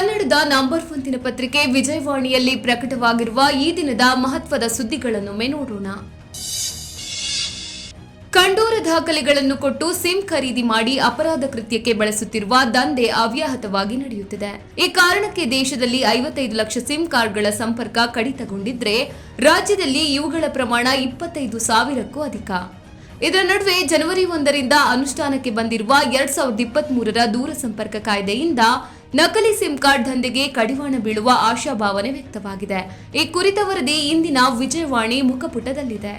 ಕನ್ನಡದ number one ದಿನಪತ್ರಿಕೆ ವಿಜಯವಾಣಿಯಲ್ಲಿ ಪ್ರಕಟವಾಗಿರುವ ಈ ದಿನದ ಮಹತ್ವದ ಸುದ್ದಿಗಳನ್ನೊಮ್ಮೆ ನೋಡೋಣ ಕಂಡೂರ ದಾಖಲೆಗಳನ್ನು ಕೊಟ್ಟು ಸಿಮ್ ಖರೀದಿ ಮಾಡಿ ಅಪರಾಧ ಕೃತ್ಯಕ್ಕೆ ಬಳಸುತ್ತಿರುವ ದಂಧೆ ಅವ್ಯಾಹತವಾಗಿ ನಡೆಯುತ್ತಿದೆ. ಈ ಕಾರಣಕ್ಕೆ ದೇಶದಲ್ಲಿ ಐವತ್ತೈದು ಲಕ್ಷ ಸಿಮ್ ಕಾರ್ಡ್ಗಳ ಸಂಪರ್ಕ ಕಡಿತಗೊಂಡಿದ್ರೆ ರಾಜ್ಯದಲ್ಲಿ ಇವುಗಳ ಪ್ರಮಾಣ ಇಪ್ಪತ್ತೈದು ಸಾವಿರಕ್ಕೂ ಅಧಿಕ. ಇದರ ನಡುವೆ ಜನವರಿ ಒಂದರಿಂದ ಅನುಷ್ಠಾನಕ್ಕೆ ಬಂದಿರುವ ಎರಡ್ ಸಾವಿರದ ಇಪ್ಪತ್ತ್ ಮೂರರ ಸಂಪರ್ಕ ಕಾಯ್ದೆಯಿಂದ ನಕಲಿ ಸಿಮ್ ಕಾರ್ಡ್ ದಂಧೆಗೆ ಕಡಿವಾಣ ಬೀಳುವ ಆಶಾಭಾವನೆ ವ್ಯಕ್ತವಾಗಿದೆ. ಈ ಕುರಿತ ವರದಿ ಇಂದಿನ ವಿಜಯವಾಣಿ ಮುಖಪುಟದಲ್ಲಿದೆ.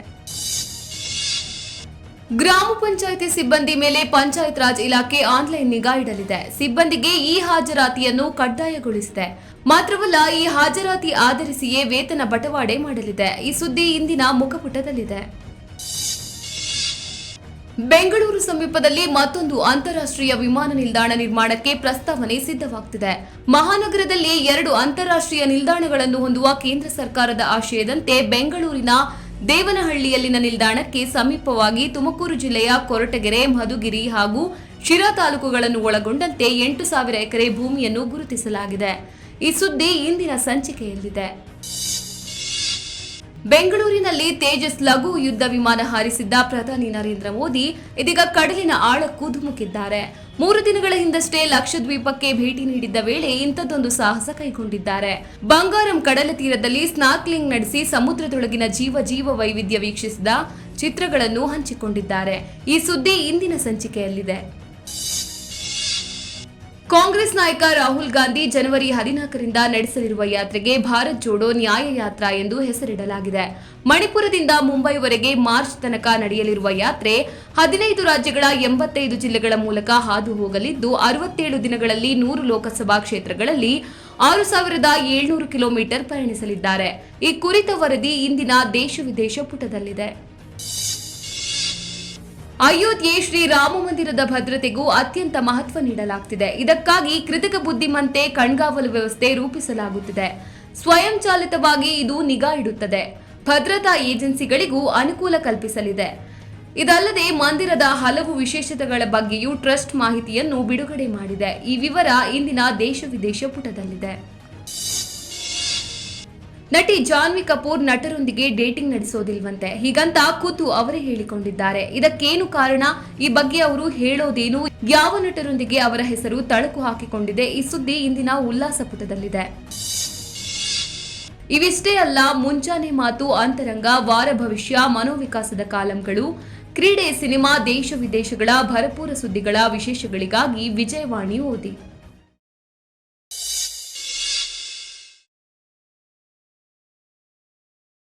ಗ್ರಾಮ ಪಂಚಾಯಿತಿ ಸಿಬ್ಬಂದಿ ಮೇಲೆ ಪಂಚಾಯತ್ ರಾಜ್ ಇಲಾಖೆ ಆನ್ಲೈನ್ ನಿಗಾ ಇಡಲಿದೆ. ಸಿಬ್ಬಂದಿಗೆ ಈ ಹಾಜರಾತಿಯನ್ನು ಕಡ್ಡಾಯಗೊಳಿಸಿದೆ. ಮಾತ್ರವಲ್ಲ, ಈ ಹಾಜರಾತಿ ಆಧರಿಸಿಯೇ ವೇತನ ಬಟವಾಡೆ ಮಾಡಲಿದೆ. ಈ ಸುದ್ದಿ ಇಂದಿನ ಮುಖಪುಟದಲ್ಲಿದೆ. ಬೆಂಗಳೂರು ಸಮೀಪದಲ್ಲಿ ಮತ್ತೊಂದು ಅಂತಾರಾಷ್ಟ್ರೀಯ ವಿಮಾನ ನಿಲ್ದಾಣ ನಿರ್ಮಾಣಕ್ಕೆ ಪ್ರಸ್ತಾವನೆ ಸಿದ್ಧವಾಗ್ತಿದೆ. ಮಹಾನಗರದಲ್ಲಿ ಎರಡು ಅಂತಾರಾಷ್ಟ್ರೀಯ ನಿಲ್ದಾಣಗಳನ್ನು ಹೊಂದುವ ಕೇಂದ್ರ ಸರ್ಕಾರದ ಆಶಯದಂತೆ ಬೆಂಗಳೂರಿನ ದೇವನಹಳ್ಳಿಯಲ್ಲಿನ ನಿಲ್ದಾಣಕ್ಕೆ ಸಮೀಪವಾಗಿ ತುಮಕೂರು ಜಿಲ್ಲೆಯ ಕೊರಟಗೆರೆ, ಮಧುಗಿರಿ ಹಾಗೂ ಶಿರಾ ತಾಲೂಕುಗಳನ್ನು ಒಳಗೊಂಡಂತೆ ಎಂಟು ಸಾವಿರ ಎಕರೆ ಭೂಮಿಯನ್ನು ಗುರುತಿಸಲಾಗಿದೆ. ಈ ಸುದ್ದಿ ಇಂದಿನ ಸಂಚಿಕೆಯಲ್ಲಿದೆ. ಬೆಂಗಳೂರಿನಲ್ಲಿ ತೇಜಸ್ ಲಘು ಯುದ್ಧ ವಿಮಾನ ಹಾರಿಸಿದ್ದ ಪ್ರಧಾನಿ ನರೇಂದ್ರ ಮೋದಿ ಇದೀಗ ಕಡಲಿನ ಆಳಕ್ಕೂ ಧುಮುಕಿದ್ದಾರೆ. ಮೂರು ದಿನಗಳ ಹಿಂದಷ್ಟೇ ಲಕ್ಷದ್ವೀಪಕ್ಕೆ ಭೇಟಿ ನೀಡಿದ್ದ ವೇಳೆ ಇಂಥದ್ದೊಂದು ಸಾಹಸ ಕೈಗೊಂಡಿದ್ದಾರೆ. ಬಂಗಾರಂ ಕಡಲ ತೀರದಲ್ಲಿ ಸ್ನಾಕ್ಲಿಂಗ್ ನಡೆಸಿ ಸಮುದ್ರದೊಳಗಿನ ಜೀವ ಜೀವ ವೈವಿಧ್ಯ ವೀಕ್ಷಿಸಿದ ಚಿತ್ರಗಳನ್ನು ಹಂಚಿಕೊಂಡಿದ್ದಾರೆ. ಈ ಸುದ್ದಿ ಇಂದಿನ ಸಂಚಿಕೆಯಲ್ಲಿದೆ. ಕಾಂಗ್ರೆಸ್ ನಾಯಕ ರಾಹುಲ್ ಗಾಂಧಿ ಜನವರಿ ಹದಿನಾಲ್ಕರಿಂದ ನಡೆಸಲಿರುವ ಯಾತ್ರೆಗೆ ಭಾರತ್ ಜೋಡೋ ನ್ಯಾಯ ಯಾತ್ರಾ ಎಂದು ಹೆಸರಿಡಲಾಗಿದೆ. ಮಣಿಪುರದಿಂದ ಮುಂಬೈವರೆಗೆ ಮಾರ್ಚ್ ತನಕ ನಡೆಯಲಿರುವ ಯಾತ್ರೆ ಹದಿನೈದು ರಾಜ್ಯಗಳ ಎಂಬತ್ತೈದು ಜಿಲ್ಲೆಗಳ ಮೂಲಕ ಹಾದು ಹೋಗಲಿದ್ದು, ಅರವತ್ತೇಳು ದಿನಗಳಲ್ಲಿ ನೂರು ಲೋಕಸಭಾ ಕ್ಷೇತ್ರಗಳಲ್ಲಿ ಆರು ಸಾವಿರದ ಏಳ್ನೂರು ಕಿಲೋಮೀಟರ್ ಪಯಣಿಸಲಿದ್ದಾರೆ. ಈ ಕುರಿತ ವರದಿ ಇಂದಿನ ದೇಶ ವಿದೇಶ ಪುಟದಲ್ಲಿದೆ. ಅಯೋಧ್ಯೆ ಶ್ರೀ ರಾಮ ಮಂದಿರದ ಭದ್ರತೆಗೂ ಅತ್ಯಂತ ಮಹತ್ವ ನೀಡಲಾಗ್ತಿದೆ. ಇದಕ್ಕಾಗಿ ಕೃತಕ ಬುದ್ಧಿಮಂತೆ ಕಣ್ಗಾವಲು ವ್ಯವಸ್ಥೆ ರೂಪಿಸಲಾಗುತ್ತಿದೆ. ಸ್ವಯಂಚಾಲಿತವಾಗಿ ಇದು ನಿಗಾ ಇಡುತ್ತದೆ. ಭದ್ರತಾ ಏಜೆನ್ಸಿಗಳಿಗೂ ಅನುಕೂಲ ಕಲ್ಪಿಸಲಿದೆ. ಇದಲ್ಲದೆ ಮಂದಿರದ ಹಲವು ವಿಶೇಷತೆಗಳ ಬಗ್ಗೆಯೂ ಟ್ರಸ್ಟ್ ಮಾಹಿತಿಯನ್ನು ಬಿಡುಗಡೆ ಮಾಡಿದೆ. ಈ ವಿವರ ಇಂದಿನ ದೇಶ ವಿದೇಶ ಪುಟದಲ್ಲಿದೆ. ನಟಿ ಜಾನ್ವಿ ಕಪೂರ್ ನಟರೊಂದಿಗೆ ಡೇಟಿಂಗ್ ನಡೆಸೋದಿಲ್ವಂತೆ. ಹೀಗಂತ ಕೂತು ಅವರೇ ಹೇಳಿಕೊಂಡಿದ್ದಾರೆ. ಇದಕ್ಕೇನು ಕಾರಣ? ಈ ಬಗ್ಗೆ ಅವರು ಹೇಳೋದೇನು? ಯಾವ ನಟರೊಂದಿಗೆ ಅವರ ಹೆಸರು ತಳಕು ಹಾಕಿಕೊಂಡಿದೆ? ಈ ಸುದ್ದಿ ಇಂದಿನ ಉಲ್ಲಾಸ ಪುಟದಲ್ಲಿದೆ. ಇವಿಷ್ಟೇ ಅಲ್ಲ, ಮುಂಜಾನೆ ಮಾತು, ಅಂತರಂಗ, ವಾರ ಭವಿಷ್ಯ, ಮನೋವಿಕಾಸದ ಕಾಲಂಗಳು, ಕ್ರೀಡೆ, ಸಿನಿಮಾ, ದೇಶ ವಿದೇಶಗಳ ಭರಪೂರ ಸುದ್ದಿಗಳ ವಿಶೇಷಗಳಿಗಾಗಿ ವಿಜಯವಾಣಿ ಓದಿ.